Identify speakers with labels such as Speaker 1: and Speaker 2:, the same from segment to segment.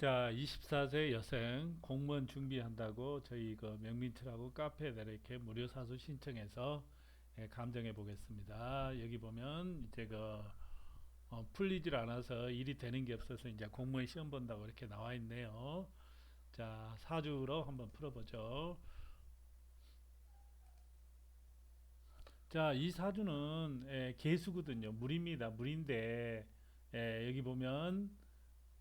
Speaker 1: 자, 24세 여생 공무원 준비한다고 저희 그 명민트라고 카페에다 이렇게 무료 사수 신청해서 예, 감정해 보겠습니다. 여기 보면 이제 그 어, 풀리질 않아서 일이 되는 게 없어서 이제 공무원 시험 본다고 이렇게 나와 있네요. 자, 사주로 한번 풀어보죠. 자, 이 사주는 예, 개수거든요. 물입니다. 물인데 예, 여기 보면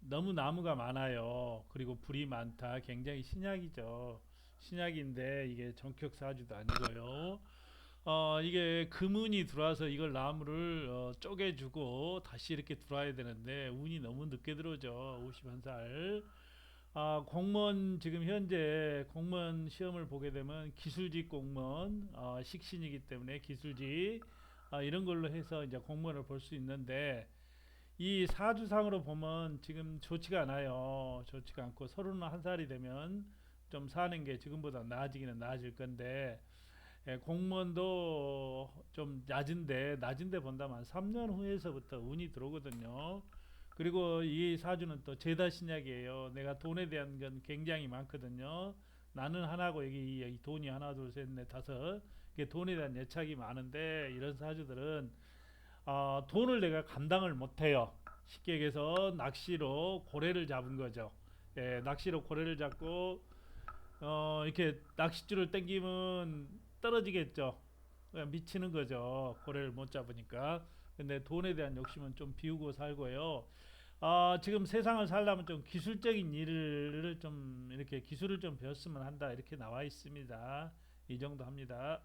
Speaker 1: 너무 나무가 많아요. 그리고 불이 많다. 굉장히 신약이죠. 신약인데 이게 전격 사주도 아니고요. 어, 이게 금운이 들어와서 이걸 나무를 어, 쪼개주고 다시 이렇게 들어와야 되는데 운이 너무 늦게 들어오죠. 51살. 아, 공무원 지금 현재 공무원 시험을 보게 되면 기술직 공무원 어, 식신이기 때문에 기술직 아, 이런 걸로 해서 이제 공무원을 볼 수 있는데 이 사주상으로 보면 지금 좋지가 않아요. 좋지가 않고 서른은 한 살이 되면 좀 사는 게 지금보다 나아지기는 나아질 건데 예, 공무원도 좀 낮은데 낮은데 본다면 한 3년 후에서부터 운이 들어오거든요. 그리고 이 사주는 또 제다 신약이에요. 내가 돈에 대한 건 굉장히 많거든요. 나는 하나고 여기 이 돈이 하나 둘 셋 넷 다섯 이게 돈에 대한 예착이 많은데 이런 사주들은 어, 돈을 내가 감당을 못해요. 쉽게 얘기해서 낚시로 고래를 잡은 거죠. 예, 낚시로 고래를 잡고 어, 이렇게 낚싯줄을 당기면 떨어지겠죠. 미치는 거죠. 고래를 못 잡으니까. 근데 돈에 대한 욕심은 좀 비우고 살고요. 아, 지금 세상을 살려면 좀 기술적인 일을 좀 이렇게 기술을 좀 배웠으면 한다. 이렇게 나와 있습니다. 이 정도 합니다.